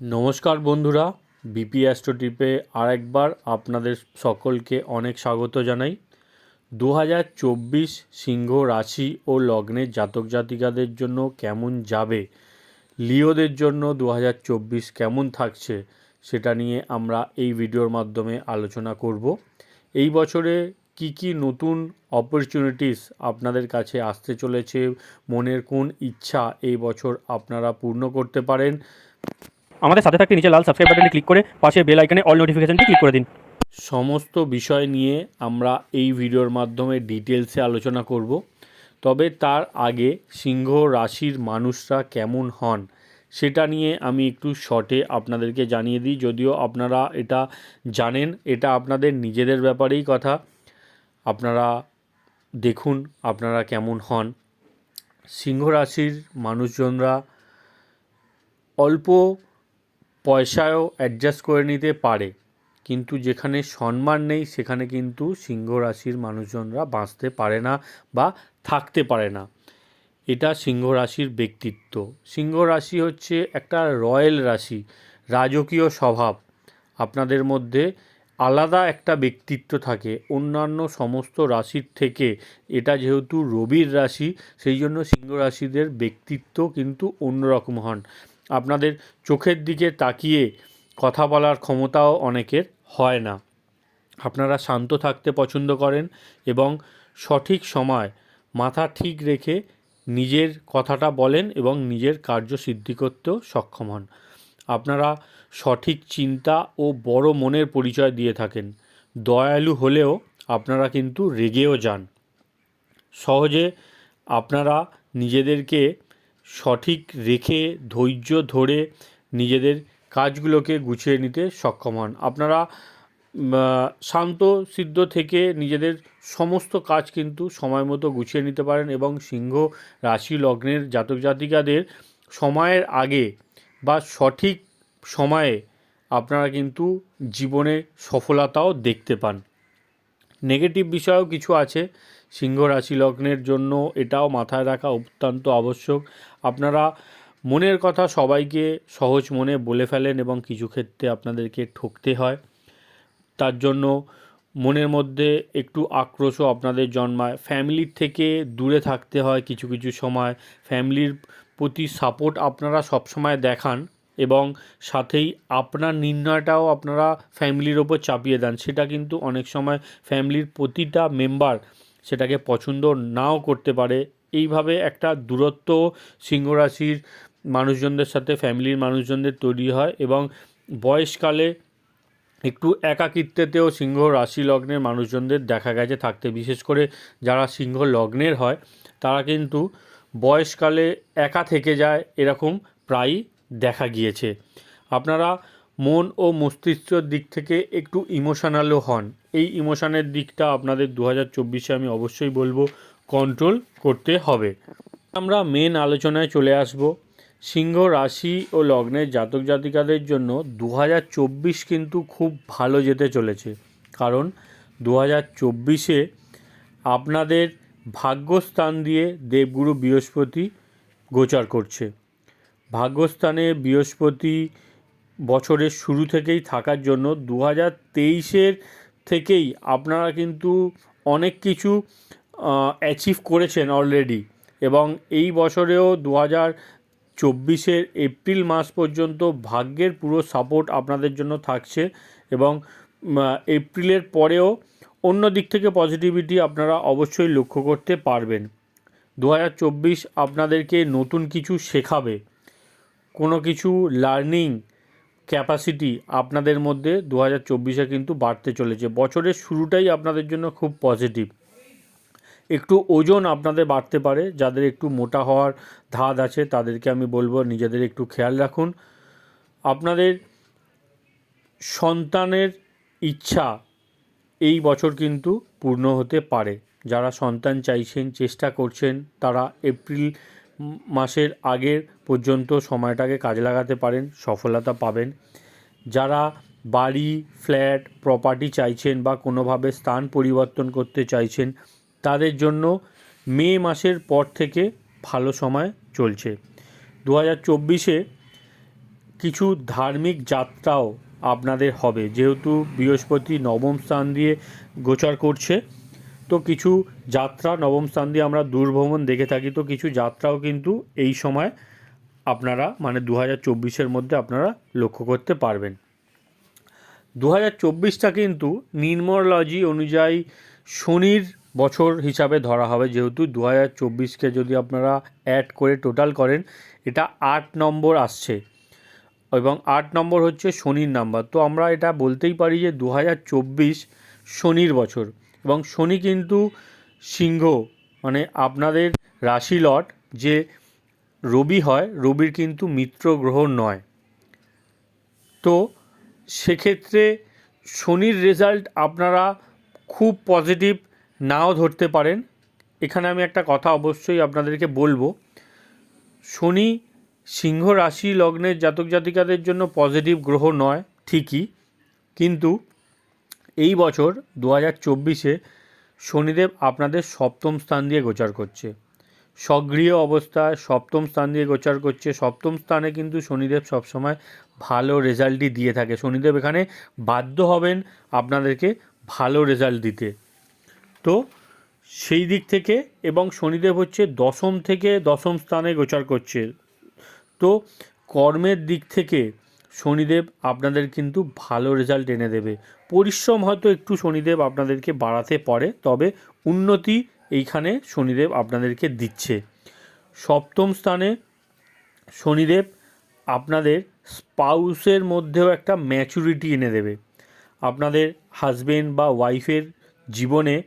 নমস্কার বন্ধুরা, BP astro টিপে আরেকবার আপনাদের সকলকে অনেক স্বাগত জানাই। দু হাজার চব্বিশ সিংহ রাশি ও লগ্নের জাতক জাতিকাদের জন্য কেমন যাবে, লিওদের জন্য দু হাজার চব্বিশ কেমন থাকছে, সেটা নিয়ে আমরা এই ভিডিওর মাধ্যমে আলোচনা করব। এই বছরে কি কি নতুন অপরচুনিটিস আপনাদের কাছে আসতে চলেছে, মনের কোন ইচ্ছা এই বছর আপনারা পূর্ণ করতে পারেন আমাদের সাথে থাকতে নিচে লাল সাবস্ক্রাইব বাটনে ক্লিক করে পাশে বেল আইকনে অল নোটিফিকেশনটি ক্লিক করে দিন। সমস্ত বিষয় নিয়ে আমরা এই ভিডিওর মাধ্যমে ডিটেলসে আলোচনা করব। তবে তার আগে সিংহ রাশির মানুষরা কেমন হন সেটা নিয়ে আমি একটু শর্টে আপনাদেরকে জানিয়ে দিই। যদিও আপনারা এটা জানেন, এটা আপনাদের নিজেদের ব্যাপারেই কথা। আপনারা দেখুন আপনারা কেমন হন। সিংহ রাশির মানুষজনরা অল্প পয়সায়ও অ্যাডজাস্ট করে নিতে পারে। কিন্তু যেখানে সম্মান নেই, সেখানে কিন্তু সিংহ রাশির মানুষজনরা বাঁচতে পারে না বা থাকতে পারে না। এটা সিংহ রাশির ব্যক্তিত্ব। সিংহ রাশি হচ্ছে একটা রয়্যাল রাশি, রাজকীয় স্বভাব। আপনাদের মধ্যে আলাদা একটা ব্যক্তিত্ব থাকে। অন্যান্য সমস্ত রাশির থেকে এটা যেহেতু রবির রাশি, সেই জন্য সিংহ রাশিদের ব্যক্তিত্ব কিন্তু অন্যরকম হন। আপনাদের চোখের দিকে তাকিয়ে কথা বলার ক্ষমতাও অনেকের হয় না। আপনারা শান্ত থাকতে পছন্দ করেন এবং সঠিক সময় মাথা ঠিক রেখে নিজের কথাটা বলেন এবং নিজের কার্য সিদ্ধি করতেও সক্ষম হন। আপনারা সঠিক চিন্তা ও বড় মনের পরিচয় দিয়ে থাকেন। দয়ালু হলেও আপনারা কিন্তু রেগেও যান। সহজে আপনারা নিজেদেরকে সঠিক রেখে, ধৈর্য ধরে নিজেদের কাজগুলোকে গুছিয়ে নিতে সক্ষম হন। আপনারা শান্ত, সিদ্ধ থেকে নিজেদের সমস্ত কাজ কিন্তু সময় মতো গুছিয়ে নিতে পারেন এবং সিংহ, রাশি, লগ্নের জাতক জাতিকাদের সময়ের আগে বা সঠিক সময়ে আপনারা কিন্তু জীবনে সফলতাও দেখতে পান। নেগেটিভ বিষয়ও কিছু আছে। সিংহ, রাশি, লগ্নের জন্য এটাও মাথায় রাখা অত্যন্ত আবশ্যক। আপনারা মনের কথা সবাইকে সহজ মনে বলে ফেলেন এবং কিছু ক্ষেত্রে আপনাদেরকে ঠকতে হয়। তার জন্য মনের মধ্যে একটু আক্রোশও আপনাদের জন্মায়। ফ্যামিলির থেকে দূরে থাকতে হয় কিছু কিছু সময়। ফ্যামিলির প্রতি সাপোর্ট আপনারা সবসময় দেখান এবং সাথেই আপনার নির্ণয়টাও আপনারা ফ্যামিলির ওপর চাপিয়ে দেন। সেটা কিন্তু অনেক সময় ফ্যামিলির প্রতিটা মেম্বার সেটাকে পছন্দ নাও করতে পারে। এইভাবে একটা দূরত্ব সিংহ রাশির মানুষজনদের সাথে ফ্যামিলির মানুষজনদের তৈরি হয় এবং বয়সকালে একটু একাকিত্বেতেও সিংহ রাশি লগ্নের মানুষজনদের দেখা গেছে থাকতে। বিশেষ করে যারা সিংহ লগ্নের হয়, তারা কিন্তু বয়সকালে একা থেকে যায় এরকম প্রায়ই দেখা গিয়েছে। আপনারা মন ও মস্তিষ্কর দিক থেকে একটু ইমোশনালও হন। এই ইমোশনের দিকটা আপনাদের দু হাজার চব্বিশে আমি অবশ্যই বলব। কন্ট্রোল করতে হবে। আমরা মেন আলোচনায় চলে আসব। সিংহ রাশি ও লগ্নের জাতক জাতিকাদের জন্য দু হাজার চব্বিশ কিন্তু খুব ভালো যেতে চলেছে। কারণ দু হাজার চব্বিশে আপনাদের ভাগ্যস্থান দিয়ে দেবগুরু বৃহস্পতি গোচার করছে। ভাগ্যস্থানে বৃহস্পতি বছরের শুরু থেকেই থাকার জন্য দু হাজার তেইশের থেকেই আপনারা কিন্তু অনেক কিছু অ্যাচিভ করেছেন অলরেডি এবং এই বছরেও দু হাজার চব্বিশের এপ্রিল মাস পর্যন্ত ভাগ্যের পুরো সাপোর্ট আপনাদের জন্য থাকছে এবং এপ্রিলের পরেও অন্য দিক থেকে পজিটিভিটি আপনারা অবশ্যই লক্ষ্য করতে পারবেন। দু হাজার চব্বিশ আপনাদেরকে নতুন কিছু শেখাবে। কোনো কিছু লার্নিং ক্যাপাসিটি আপনাদের মধ্যে দু হাজার কিন্তু বাড়তে চলেছে। বছরের শুরুটাই আপনাদের জন্য খুব পজিটিভ একটু ওজন আপনাদের বাড়তে পারে, যাদের একটু মোটা হওয়ার ধাত আছে তাদেরকে আমি বলব নিজেদের একটু খেয়াল রাখুন। আপনাদের সন্তানের ইচ্ছা এই বছর কিন্তু পূর্ণ হতে পারে। যারা সন্তান চাইছেন, চেষ্টা করছেন, তারা এপ্রিল মাসের আগের পর্যন্ত সময়টাকে কাজে লাগাতে পারেন, সফলতা পাবেন। যারা বাড়ি, ফ্ল্যাট, প্রপার্টি চাইছেন বা কোনোভাবে স্থান পরিবর্তন করতে চাইছেন তাদের জন্য মে মাসের পর থেকে ভালো সময় চলছে। দু হাজার চব্বিশে কিছু ধার্মিক যাত্রাও আপনাদের হবে। যেহেতু বৃহস্পতি নবম স্থান দিয়ে গোচর করছে, তো কিছু যাত্রা, নবম স্থান দিয়ে আমরা দূরভ্রমণ দেখে থাকি। তো কিছু যাত্রাও কিন্তু এই সময় আপনারা মানে দু হাজার চব্বিশের মধ্যে আপনারা লক্ষ্য করতে পারবেন। দু হাজার চব্বিশটা কিন্তু নির্মলজি অনুযায়ী শনির বছর হিসাবে ধরা হবে। যেহেতু দু হাজার চব্বিশকে যদি আপনারা অ্যাড করে টোটাল করেন, এটা আট নম্বর আসছে। এবং আট নম্বর হচ্ছে শনির নাম্বার তো আমরা এটা বলতেই পারি যে দু হাজার চব্বিশ শনির বছর। এবং শনি কিন্তু সিংহ মানে আপনাদের রাশি লট যে রবি হয়, রবির কিন্তু মিত্র গ্রহ নয়। তো সেক্ষেত্রে শনির রেজাল্ট আপনারা খুব পজিটিভ নাও ধরতে পারেন। এখানে আমি একটা কথা অবশ্যই আপনাদেরকে বলব। শনি সিংহ রাশি লগ্নের জাতক জাতিকাদের জন্য পজিটিভ গ্রহ নয়, ঠিকই। কিন্তু এই বছর দু হাজার চব্বিশে শনিদেব আপনাদের সপ্তম স্থান দিয়ে গোচার করছে। সক্রিয় অবস্থায় সপ্তম স্থান দিয়ে গোচার করছে। সপ্তম স্থানে কিন্তু শনিদেব সবসময় ভালো রেজাল্টই দিয়ে থাকে। শনিদেব এখানে বাধ্য হবেন আপনাদেরকে ভালো রেজাল্ট দিতে। তো সেই দিক থেকে এবং শনিদেব হচ্ছে দশম থেকে দশম স্থানে গোচার করছে। তো কর্মের দিক থেকে শনিদেব আপনাদের কিন্তু ভালো রেজাল্ট এনে দেবে। পরিশ্রম হয়তো একটু শনিদেব আপনাদেরকে বাড়াতে পারে, তবে উন্নতি এইখানে শনিদেব আপনাদেরকে দিচ্ছে। সপ্তম স্থানে শনিদেব আপনাদের স্পাউসের মধ্যেও একটা ম্যাচুরিটি এনে দেবে। আপনাদের হাজবেন্ড বা ওয়াইফের জীবনে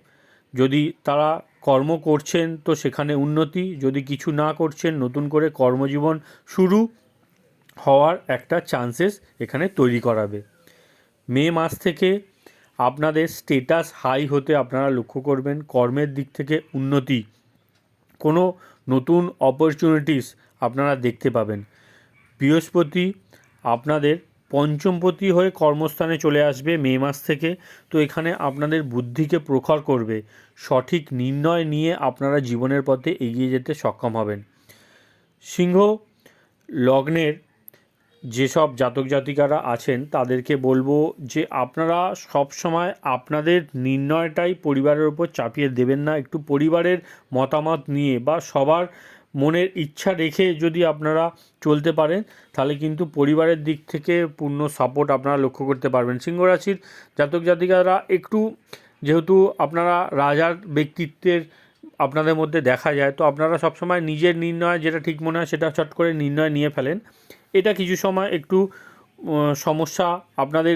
যদি তারা কর্ম করছেন, তো সেখানে উন্নতি। যদি কিছু না করছেন, নতুন করে কর্মজীবন শুরু হওয়ার একটা চান্সেস এখানে তৈরি করাবে। মে মাস থেকে আপনাদের স্টেটাস হাই হতে আপনারা লক্ষ্য করবেন, কর্মের দিক থেকে উন্নতি। কোনো নতুন অপরচুনিটিস আপনারা দেখতে পাবেন। বৃহস্পতি আপনাদের পঞ্চমপতি হয়ে কর্মস্থানে চলে আসবে মে মাস থেকে। তো এখানে আপনাদের বুদ্ধিকে প্রখর করবে। সঠিক নির্ণয় নিয়ে আপনারা জীবনের পথে এগিয়ে যেতে সক্ষম হবেন। সিংহ লগ্নের যেসব জাতক জাতিকারা আছেন, তাদেরকে বলব যে আপনারা সব সময় আপনাদের নির্ণয়টাই পরিবারের উপর চাপিয়ে দেবেন না। একটু পরিবারের মতামত নিয়ে বা সবার মনের ইচ্ছা রেখে যদি আপনারা চলতে পারেন, তাহলে কিন্তু পরিবারের দিক থেকে পূর্ণ সাপোর্ট আপনারা লক্ষ্য করতে পারবেন। সিংহ রাশির জাতক জাতিকারা একটু, যেহেতু আপনারা রাজার ব্যক্তিত্বের আপনাদের মধ্যে দেখা যায়, তো আপনারা সবসময় নিজের নির্ণয় যেটা ঠিক মনে হয় সেটা চট করে নির্ণয় নিয়ে ফেলেন। এটা কিছু সময় একটু সমস্যা আপনাদের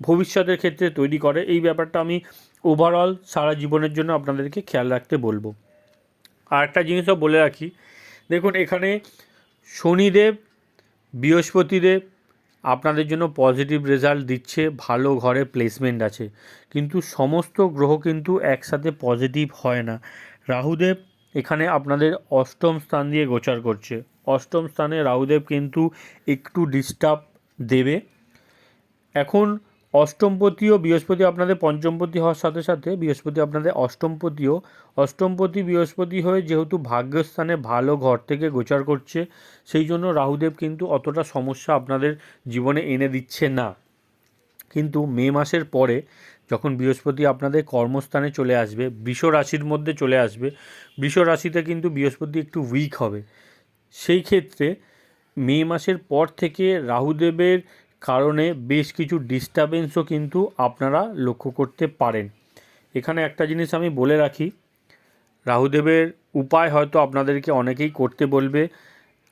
ভবিষ্যতের ক্ষেত্রে তৈরি করে। এই ব্যাপারটা আমি ওভারঅল সারা জীবনের জন্য আপনাদেরকে খেয়াল রাখতে বলব। আর একটা জিনিসও বলে রাখি দেখুন, এখানে শনিদেব, বৃহস্পতিদেব আপনাদের জন্য পজিটিভ রেজাল্ট দিচ্ছে, ভালো ঘরে প্লেসমেন্ট আছে। কিন্তু সমস্ত গ্রহ কিন্তু একসাথে পজিটিভ হয় না। রাহুদেব এখানে আপনাদের অষ্টম স্থান দিয়ে গোচার করছে। অষ্টম স্থানে রাহুদেব কিন্তু একটু ডিস্টার্ব দেবে। এখন অষ্টমপতিও বৃহস্পতি আপনাদের পঞ্চমপতি হওয়ার সাথে সাথে বৃহস্পতি আপনাদের অষ্টমপতিও। অষ্টমপতি, বৃহস্পতি হয়ে যেহেতু ভাগ্যস্থানে ভালো ঘর থেকে গোচার করছে, সেই জন্য রাহুদেব কিন্তু অতটা সমস্যা আপনাদের জীবনে এনে দিচ্ছে না। কিন্তু মে মাসের পরে যখন বৃহস্পতি আপনাদের কর্মস্থানে চলে আসবে, বৃষ রাশির মধ্যে চলে আসবে, বৃষ রাশিতে কিন্তু বৃহস্পতি একটু উইক হবে। সেই ক্ষেত্রে মে মাসের পর থেকে রাহুদেবের কারণে বেশ কিছু ডিস্টারবেন্সও কিন্তু আপনারা লক্ষ্য করতে পারেন। এখানে একটা জিনিস আমি বলে রাখি, রাহুদেবের উপায় হয়তো আপনাদেরকে অনেকেই করতে বলবে।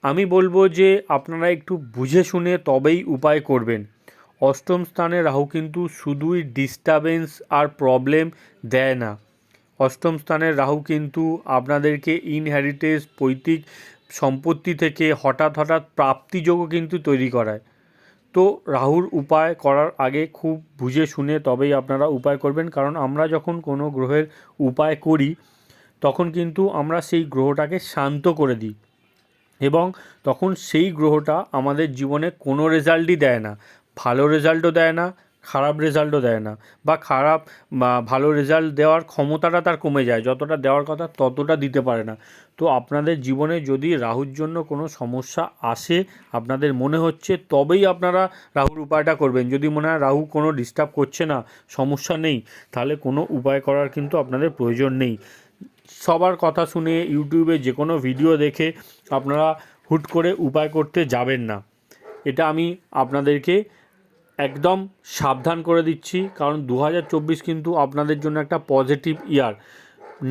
আমি বলব যে আপনারা একটু বুঝে শুনে তবেই উপায় করবেন। অষ্টম স্থানে রাহু কিন্তু শুধুই ডিস্টারবেন্স আর প্রবলেম দেয় না। অষ্টম স্থানের রাহু কিন্তু আপনাদেরকে ইনহেরিটেজ পৈতৃক সম্পত্তি থেকে হঠাৎ হঠাৎ প্রাপ্তিযোগও কিন্তু তৈরি করায়। তো রাহুর উপায় করার আগে খুব বুঝে শুনে তবেই আপনারা উপায় করবেন। কারণ আমরা যখন কোনো গ্রহের উপায় করি, তখন কিন্তু আমরা সেই গ্রহটাকে শান্ত করে দিই এবং তখন সেই গ্রহটা আমাদের জীবনে কোনো রেজাল্টই দেয় না। ভালো রেজাল্টও দেয় না খারাপ রেজাল্টও দেয় না বা খারাপ বা ভালো রেজাল্ট দেওয়ার ক্ষমতাটা তার কমে যায়, যতটা দেওয়ার কথা ততটা দিতে পারে না। তো আপনাদের জীবনে যদি রাহুর জন্য কোনো সমস্যা আসে, আপনাদের মনে হচ্ছে, তবেই আপনারা রাহুর উপায়টা করবেন। যদি মনে হয় রাহু কোনো ডিস্টার্ব করছে না, সমস্যা নেই, তাহলে কোনো উপায় করার কিন্তু আপনাদের প্রয়োজন নেই। সবার কথা শুনে ইউটিউবে যে কোনো ভিডিও দেখে আপনারা হুট করে উপায় করতে যাবেন না। এটা আমি আপনাদেরকে একদম সাবধান করে দিচ্ছি, কারণ দু হাজার চব্বিশ কিন্তু আপনাদের জন্য একটা পজিটিভ ইয়ার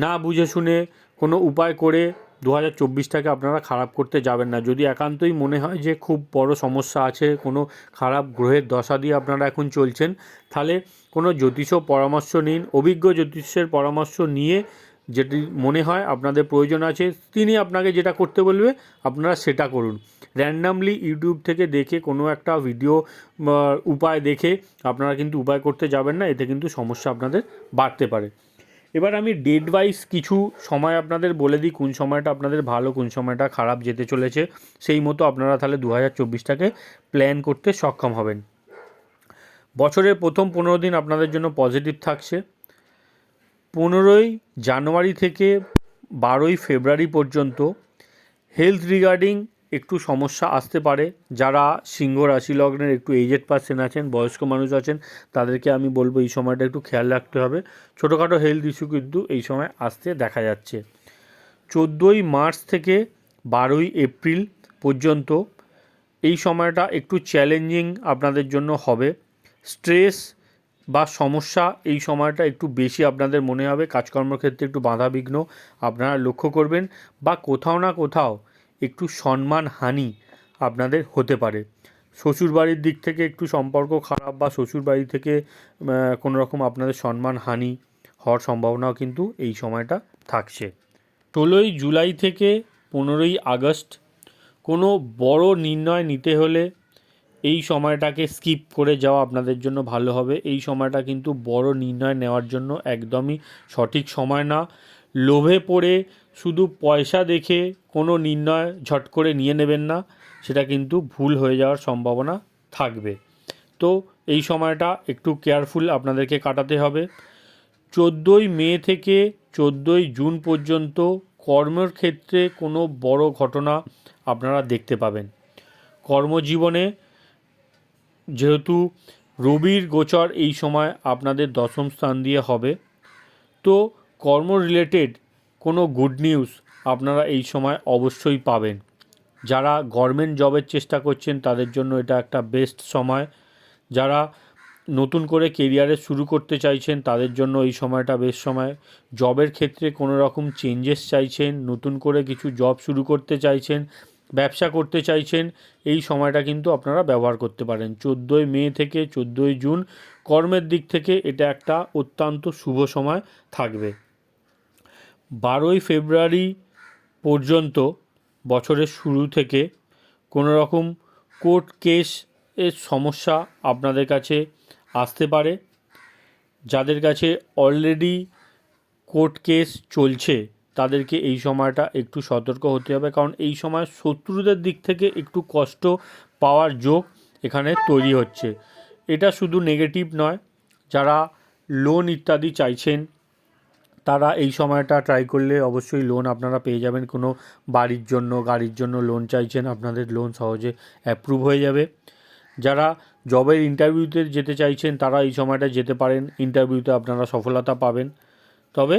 না বুঝে শুনে কোনো উপায় করে দু হাজার চব্বিশটাকে আপনারা খারাপ করতে যাবেন না। যদি একান্তই মনে হয় যে খুব বড় সমস্যা আছে, কোনো খারাপ গ্রহের দশা দিয়ে আপনারা এখন চলছেন, তাহলে কোনো জ্যোতিষ পরামর্শ নিন। অভিজ্ঞ জ্যোতিষের পরামর্শ নিয়ে যেটি মনে হয় আপনাদের প্রয়োজন আছে, তিনি আপনাকে যেটা করতে বলবে, আপনারা সেটা করুন। র্যান্ডামলি ইউটিউব থেকে দেখে কোনো একটা ভিডিও উপায় দেখে আপনারা কিন্তু উপায় করতে যাবেন না, এতে কিন্তু সমস্যা আপনাদের বাড়তে পারে। এবার আমি ডেট ওয়াইজ কিছু সময় আপনাদের বলে দিই, কোন সময়টা আপনাদের ভালো, কোন সময়টা খারাপ যেতে চলেছে, সেই মতো আপনারা তাহলে দু হাজার চব্বিশটাকে প্ল্যান করতে সক্ষম হবেন। বছরের প্রথম পনেরো দিন আপনাদের জন্য পজিটিভ থাকছে। পনেরোই জানুয়ারি থেকে বারোই ফেব্রুয়ারি পর্যন্ত হেলথ রিগার্ডিং একটু সমস্যা আসতে পারে। যারা সিংহ রাশি লগ্নের একটু এজেড পার্সন আছেন, বয়স্ক মানুষ আছেন, তাদেরকে আমি বলব এই সময়টা একটু খেয়াল রাখতে হবে। ছোটোখাটো হেলথ ইস্যু কিন্তু এই সময় আসতে দেখা যাচ্ছে। চোদ্দোই মার্চ থেকে বারোই এপ্রিল পর্যন্ত এই সময়টা একটু চ্যালেঞ্জিং আপনাদের জন্য হবে। স্ট্রেস বা সমস্যা এই সময়টা একটু বেশি আপনাদের মনে হবে, কাজকর্মের ক্ষেত্রে একটু বাধাবিঘ্ন আপনারা লক্ষ্য করবেন বা কোথাও না কোথাও একটু সম্মান হানি আপনাদের হতে পারে। ষষ্ঠবাড়ির দিক থেকে একটু সম্পর্ক খারাপ বা শ্বশুরবাড়ি থেকে কোনো রকম আপনাদের সম্মান হানি হওয়ার সম্ভাবনাও কিন্তু এই সময়টা থাকছে। ষোলোই জুলাই থেকে পনেরোই আগস্ট কোনো বড় নির্ণয় নিতে হলে এই সময়টাকে স্কিপ করে যাওয়া আপনাদের জন্য ভালো হবে। এই সময়টা কিন্তু বড় নির্ণয় নেওয়ার জন্য একদমই সঠিক সময় না। লোভে পড়ে শুধু পয়সা দেখে কোনো নির্ণয় ঝট করে নিয়ে নেবেন না, সেটা কিন্তু ভুল হয়ে যাওয়ার সম্ভাবনা থাকবে। তো এই সময়টা একটু কেয়ারফুল আপনাদেরকে কাটাতে হবে। চোদ্দোই মে থেকে চোদ্দোই জুন পর্যন্ত কর্মের ক্ষেত্রে কোনো বড় ঘটনা আপনারা দেখতে পাবেন। কর্মজীবনে যেহেতু রবির গোচর এই সময় আপনাদের দশম স্থান দিয়ে হবে, তো কর্ম রিলেটেড কোনো গুড নিউজ আপনারা এই সময় অবশ্যই পাবেন। যারা গভর্নমেন্ট জবের চেষ্টা করছেন, তাদের জন্য এটা একটা বেস্ট সময়। যারা নতুন করে কেরিয়ারে শুরু করতে চাইছেন, তাদের জন্য এই সময়টা বেশ সময়। জবের ক্ষেত্রে কোনো রকম চেঞ্জেস চাইছেন, নতুন করে কিছু জব শুরু করতে চাইছেন ব্যবসা করতে চাইছেন, এই সময়টা কিন্তু আপনারা ব্যবহার করতে পারেন। চোদ্দোই মে থেকে চোদ্দোই জুন, কর্মের দিক থেকে এটা একটা অত্যন্ত শুভ সময় থাকবে। বারোই ফেব্রুয়ারি পর্যন্ত বছরের শুরু থেকে কোনো রকম কোর্ট কেস এর সমস্যা আপনাদের কাছে আসতে পারে। যাদের কাছে অলরেডি কোর্ট কেস চলছে তাদেরকে এই সময়টা একটু সতর্ক হতে হবে, কারণ এই সময় শত্রুদের দিক থেকে একটু কষ্ট পাওয়ার যোগ এখানে তৈরি হচ্ছে। এটা শুধু নেগেটিভ নয়, যারা লোন ইত্যাদি চাইছেন, তারা এই সময়টা ট্রাই করলে অবশ্যই লোন আপনারা পেয়ে যাবেন। কোনো বাড়ির জন্য, গাড়ির জন্য লোন চাইছেন, আপনাদের লোন সহজে অ্যাপ্রুভ হয়ে যাবে। যারা জবের ইন্টারভিউতে যেতে চাইছেন, তারা এই সময়টা যেতে পারেন। ইন্টারভিউতে আপনারা সফলতা পাবেন। তবে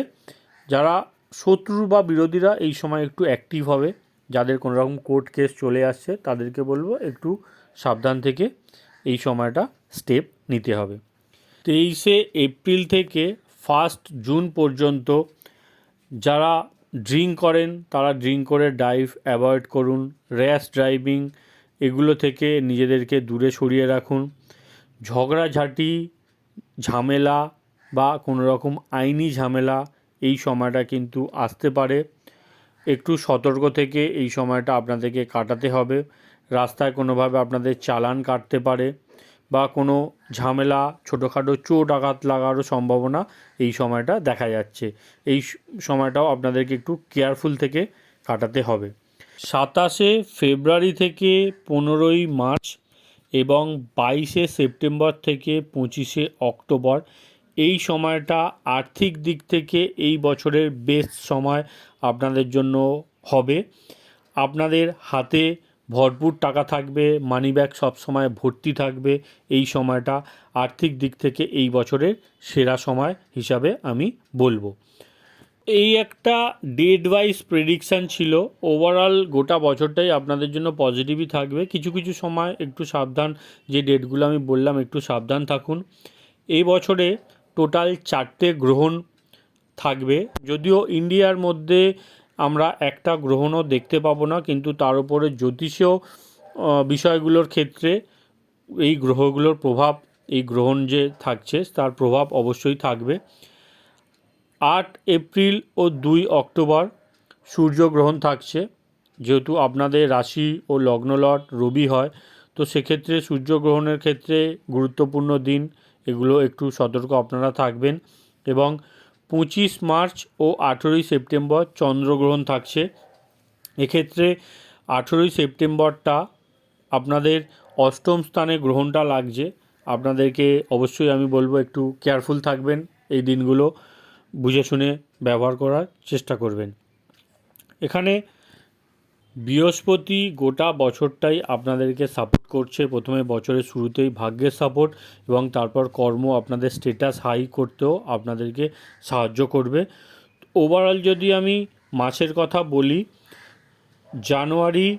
যারা শত্রু বা বিরোধীরা এই সময় একটু অ্যাক্টিভ হবে। যাদের কোনো রকম কোর্ট কেস চলে আসছে, তাদেরকে বলব একটু সাবধান থেকে এই সময়টা স্টেপ নিতে হবে। তেইশে এপ্রিল থেকে ফার্স্ট জুন পর্যন্ত যারা ড্রিঙ্ক করেন, তারা ড্রিঙ্ক করে ড্রাইভ অ্যাভয়েড করুন। র্যাশ ড্রাইভিং এগুলো থেকে নিজেদেরকে দূরে সরিয়ে রাখুন। ঝগড়াঝাটি, ঝামেলা বা কোনো রকম আইনি ঝামেলা এই সময়টা কিন্তু আসতে পারে। একটু সতর্ক থেকে এই সময়টা আপনাদেরকে কাটাতে হবে। রাস্তায় কোনোভাবে আপনাদের চালান কাটতে পারে বা কোনো ঝামেলা, ছোটোখাটো চোট আঘাত লাগারও সম্ভাবনা এই সময়টা দেখা যাচ্ছে। এই সময়টাও আপনাদেরকে একটু কেয়ারফুল থেকে কাটাতে হবে। সাতাশে ফেব্রুয়ারি থেকে পনেরোই মার্চ এবং বাইশে সেপ্টেম্বর থেকে পঁচিশে অক্টোবর এই সময়টা আর্থিক দিক থেকে এই বছরের বেস্ট সময় আপনাদের জন্য হবে। আপনাদের হাতে ভরপুর টাকা থাকবে মানি ব্যাগ সবসময় ভর্তি থাকবে এই সময়টা আর্থিক দিক থেকে এই বছরের সেরা সময় হিসাবে আমি বলব। এই একটা ডেট ওয়াইজ প্রেডিকশান ছিল। ওভারঅল গোটা বছরটাই আপনাদের জন্য পজিটিভই থাকবে। কিছু কিছু সময় একটু সাবধান, যে ডেটগুলো আমি বললাম একটু সাবধান থাকুন। এই বছরে টোটাল চারটে গ্রহণ থাকবে। যদিও ইন্ডিয়ার মধ্যে আমরা একটা গ্রহণও দেখতে পাবো না, কিন্তু তার উপরে জ্যোতিষীয় বিষয়গুলোর ক্ষেত্রে এই গ্রহগুলোর প্রভাব, এই গ্রহণ যে থাকছে, তার প্রভাব অবশ্যই থাকবে। আট এপ্রিল ও দুই অক্টোবর সূর্যগ্রহণ থাকছে। যেহেতু আপনাদের রাশি ও লগ্নলট রবি হয়, তো সেক্ষেত্রে সূর্যগ্রহণের ক্ষেত্রে গুরুত্বপূর্ণ দিন এগুলো একটু সতর্ক আপনারা থাকবেন। এবং পঁচিশ মার্চ ও আঠেরোই সেপ্টেম্বর চন্দ্রগ্রহণ থাকছে। এক্ষেত্রে আঠেরোই সেপ্টেম্বরটা আপনাদের অষ্টম স্থানে গ্রহণটা লাগছে। আপনাদেরকে অবশ্যই আমি বলব একটু কেয়ারফুল থাকবেন এই দিনগুলো। বুঝে শুনে ব্যবহার করার চেষ্টা করবেন। এখানে বৃহস্পতি গোটা বছরটাই আপনাদেরকে সাপোর্ট করছে। প্রথমে বছরের শুরুতেই ভাগ্যের সাপোর্ট এবং তারপর কর্ম আপনাদের স্টেটাস হাই করতেও আপনাদেরকে সাহায্য করবে। ওভারঅল যদি আমি মাসের কথা বলি, জানুয়ারি,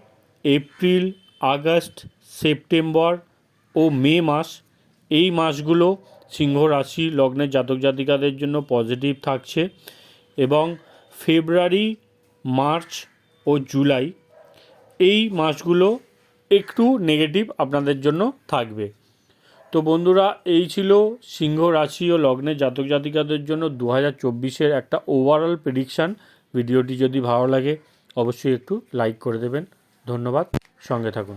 এপ্রিল, আগস্ট, সেপ্টেম্বর ও মে মাস, এই মাসগুলো সিংহ রাশি লগ্নের জাতক জাতিকাদের জন্য পজিটিভ থাকছে এবং ফেব্রুয়ারি, মার্চ ও জুলাই এই মাসগুলো একটু নেগেটিভ আপনাদের জন্য থাকবে। তো বন্ধুরা, এই ছিল সিংহ রাশি ও লগ্নে জাতক জাতিকাদের জন্য দু হাজার চব্বিশের একটা ওভারঅল প্রেডিকশান ভিডিওটি যদি ভালো লাগে, অবশ্যই একটু লাইক করে দেবেন। ধন্যবাদ। সঙ্গে থাকুন।